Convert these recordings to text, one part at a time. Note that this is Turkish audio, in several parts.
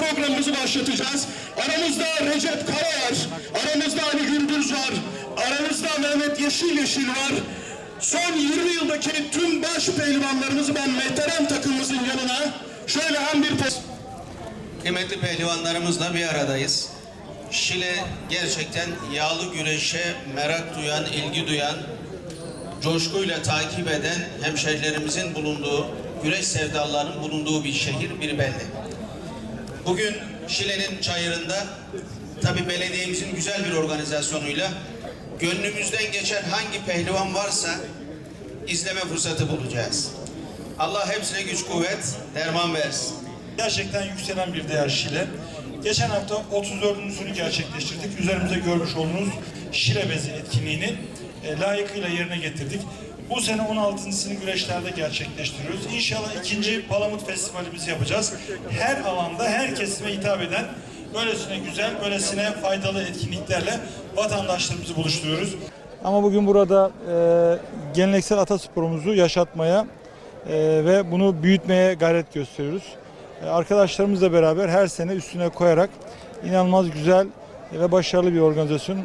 programımızı başlatacağız. Aramızda Recep Kaya var, aramızda Ali Gündüz var, aramızda Mehmet Yeşil Yeşil var. Son 20 yıldaki tüm baş pehlivanlarımızı ben Mehteran takımımızın yanına şöyle hem bir poz... Kıymetli pehlivanlarımızla bir aradayız. Şile gerçekten yağlı güreşe merak duyan, ilgi duyan, coşkuyla takip eden hemşehrilerimizin bulunduğu, güreş sevdalarının bulunduğu bir şehir, bir belde. Bugün Şile'nin çayırında tabi belediyemizin güzel bir organizasyonuyla gönlümüzden geçen hangi pehlivan varsa izleme fırsatı bulacağız. Allah hepsine güç kuvvet, derman versin. gerçekten yükselen bir değer Şile. Geçen hafta 34.sünü gerçekleştirdik. Üzerimizde görmüş olduğunuz Şile bezi etkinliğini e, layıkıyla yerine getirdik. Bu sene 16.sını güreşlerde gerçekleştiriyoruz. İnşallah ikinci Palamut Festivalimizi yapacağız. Her alanda her kesime hitap eden böylesine güzel, böylesine faydalı etkinliklerle vatandaşlarımızı buluşturuyoruz. Ama bugün burada e, geleneksel atasporumuzu yaşatmaya e, ve bunu büyütmeye gayret gösteriyoruz. E, arkadaşlarımızla beraber her sene üstüne koyarak inanılmaz güzel ve başarılı bir organizasyonun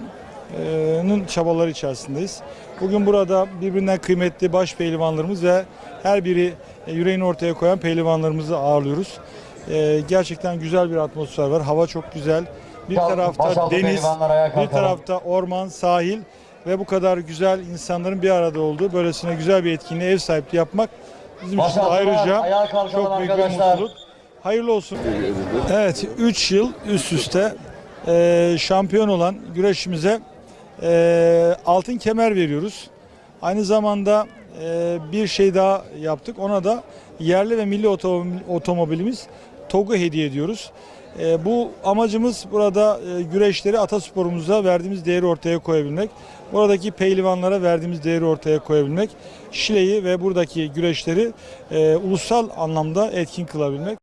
çabaları içerisindeyiz. Bugün burada birbirinden kıymetli baş pehlivanlarımız ve her biri e, yüreğini ortaya koyan pehlivanlarımızı ağırlıyoruz. Gerçekten güzel bir atmosfer var. Hava çok güzel. Bir tarafta deniz, bir tarafta orman, sahil ve bu kadar güzel insanların bir arada olduğu böylesine güzel bir etkinliğe ev sahipliği yapmak bizim için ayrıca çok büyük bir mutluluk. Hayırlı olsun. Evet 3 yıl üst üste e, şampiyon olan güreşimize e, altın kemer veriyoruz. Aynı zamanda e, bir şey daha yaptık. Ona da yerli ve milli otomobil- otomobilimiz TOG'u hediye ediyoruz. E, bu amacımız burada e, güreşleri atasporumuza verdiğimiz değeri ortaya koyabilmek. Buradaki pehlivanlara verdiğimiz değeri ortaya koyabilmek. Şile'yi ve buradaki güreşleri e, ulusal anlamda etkin kılabilmek.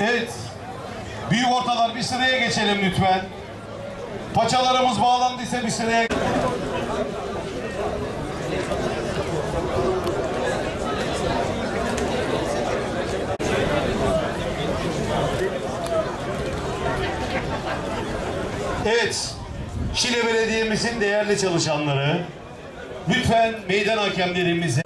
Evet. Büyük ortalar bir sıraya geçelim lütfen. Paçalarımız bağlandıysa bir sıraya Evet. Şile Belediye'mizin değerli çalışanları, lütfen meydan hakemlerimizi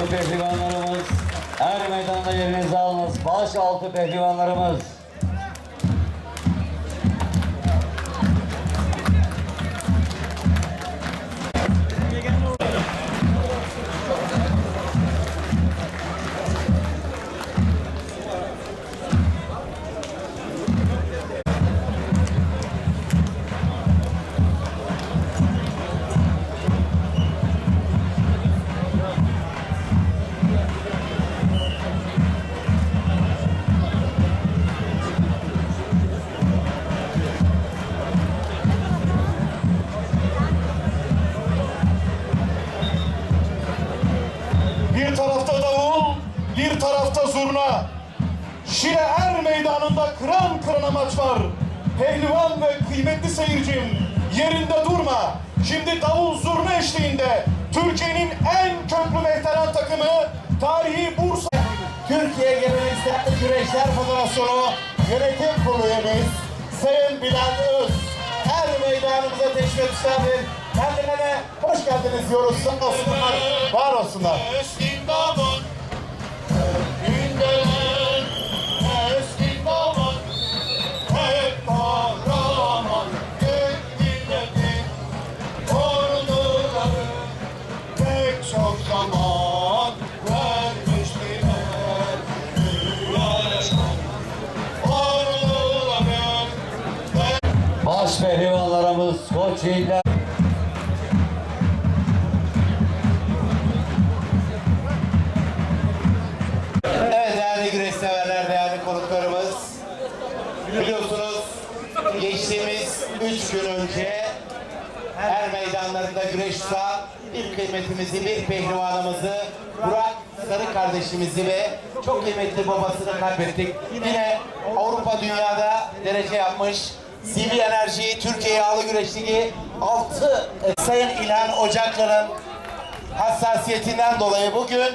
altı pehlivanlarımız her meydanda yerinizi alınız. Baş altı pehlivanlarımız. Kıran kırana maç var. Pehlivan ve kıymetli seyircim yerinde durma. Şimdi davul zurna eşliğinde Türkiye'nin en köklü veteran takımı tarihi Bursa Türkiye Geleneksel Güreşler Federasyonu Yönetim Kurulu üyemiz Sayın Bilal Öz. Her meydanımıza teşrif misafir. Kendilerine hoş geldiniz diyoruz. Olsunlar, var olsunlar. Güreş tutan bir kıymetimizi, bir pehlivanımızı, Burak Sarı kardeşimizi ve çok kıymetli babasını kaybettik. Yine Avrupa dünyada derece yapmış. CV Enerji Türkiye Yağlı Güreş Ligi 6 Sayın İlhan Ocaklı'nın hassasiyetinden dolayı bugün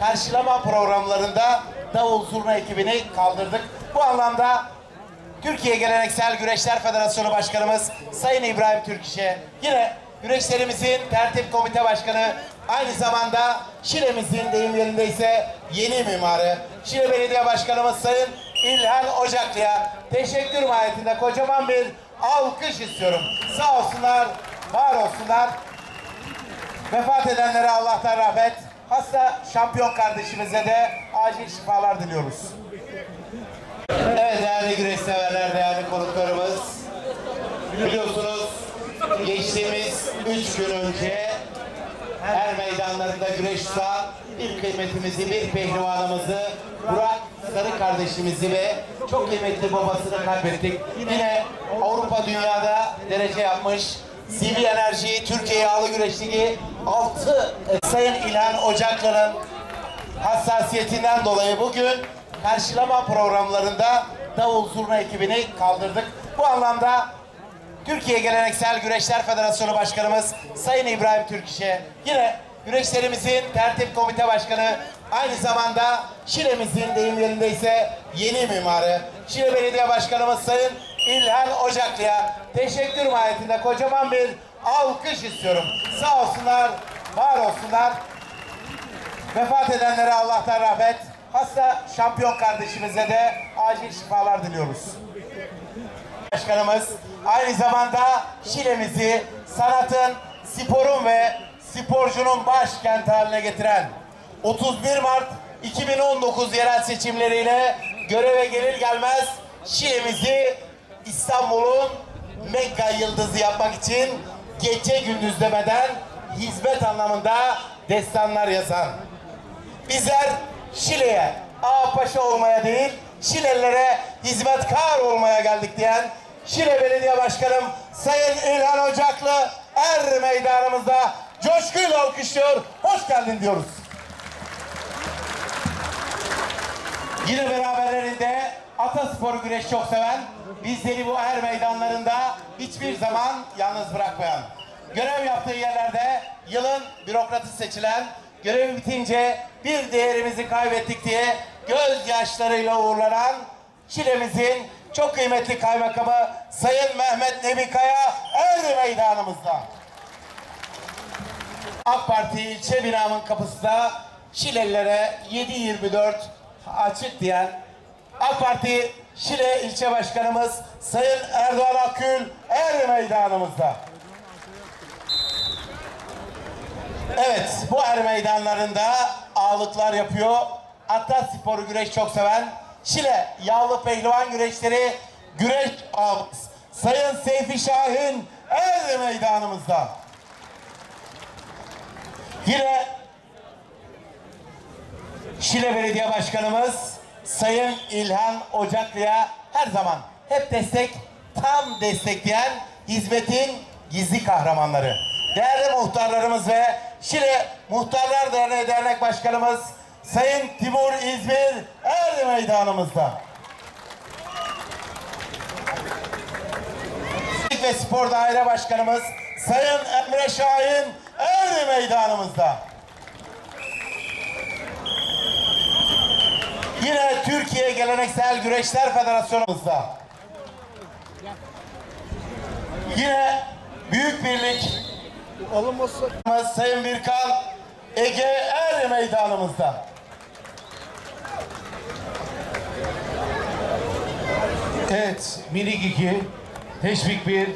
karşılama programlarında davul zurna ekibini kaldırdık. Bu anlamda Türkiye Geleneksel Güreşler Federasyonu Başkanımız Sayın İbrahim Türkiş'e yine güreşlerimizin tertip komite başkanı aynı zamanda Şile'mizin deyim yerindeyse yeni mimarı Şile Belediye Başkanımız Sayın İlhan Ocaklı'ya teşekkür mahiyetinde kocaman bir alkış istiyorum. Sağ olsunlar, var olsunlar. Vefat edenlere Allah'tan rahmet, hasta şampiyon kardeşimize de acil şifalar diliyoruz. Evet değerli güreş severler, değerli konuklarımız. Biliyorsunuz geçtiğimiz üç gün önce her meydanlarında güreş tutan bir kıymetimizi, bir pehlivanımızı, Burak Sarı kardeşimizi ve çok kıymetli babasını kaybettik. Yine Avrupa dünyada derece yapmış. CV Enerji Türkiye Yağlı Güreş Ligi 6 Sayın İlhan Ocaklı'nın hassasiyetinden dolayı bugün karşılama programlarında davul zurna ekibini kaldırdık. Bu anlamda Türkiye Geleneksel Güreşler Federasyonu Başkanımız Sayın İbrahim Türkiş'e yine güreşlerimizin tertip komite başkanı aynı zamanda Şile'mizin deyim yerindeyse yeni mimarı Şile Belediye Başkanımız Sayın İlhan Ocaklı'ya teşekkür mahiyetinde kocaman bir alkış istiyorum. Sağ olsunlar, var olsunlar. Vefat edenlere Allah'tan rahmet, hasta şampiyon kardeşimize de acil şifalar diliyoruz. Başkanımız aynı zamanda Şile'mizi sanatın, sporun ve sporcunun başkenti haline getiren 31 Mart 2019 yerel seçimleriyle göreve gelir gelmez Şile'mizi İstanbul'un mega yıldızı yapmak için gece gündüz demeden hizmet anlamında destanlar yazan. Bizler Şile'ye ağa paşa olmaya değil, Şilelilere hizmetkar olmaya geldik diyen Şile Belediye Başkanım Sayın İlhan Ocaklı er meydanımızda coşkuyla alkışlıyor. Hoş geldin diyoruz. Yine beraberlerinde Atasporu güreş çok seven, bizleri bu er meydanlarında hiçbir zaman yalnız bırakmayan, görev yaptığı yerlerde yılın bürokratı seçilen, görevi bitince bir değerimizi kaybettik diye gözyaşlarıyla uğurlanan Şile'mizin çok kıymetli kaymakamı Sayın Mehmet Nebi Kaya er meydanımızda. AK Parti ilçe binamın kapısı da Şilelilere 7-24 açık diyen AK Parti Şile ilçe başkanımız Sayın Erdoğan Akgül er meydanımızda. Evet bu er meydanlarında ağlıklar yapıyor. Atlas sporu güreş çok seven Şile yağlı pehlivan güreşleri güreş ağabeyimiz Sayın Seyfi Şahin er meydanımızda. Yine Şile Belediye Başkanımız Sayın İlhan Ocaklı'ya her zaman hep destek, tam destekleyen hizmetin gizli kahramanları. Değerli muhtarlarımız ve Şile Muhtarlar Derneği Dernek Başkanımız Sayın Timur İzmir Er Meydanımızda. Ve Spor Daire Başkanımız Sayın Emre Şahin Er Meydanımızda. Yine Türkiye Geleneksel Güreşler Federasyonumuzda. Yine Büyük Birlik Sayın Birkan Ege Er Meydanımızda. Evet, minik iki, teşvik bir.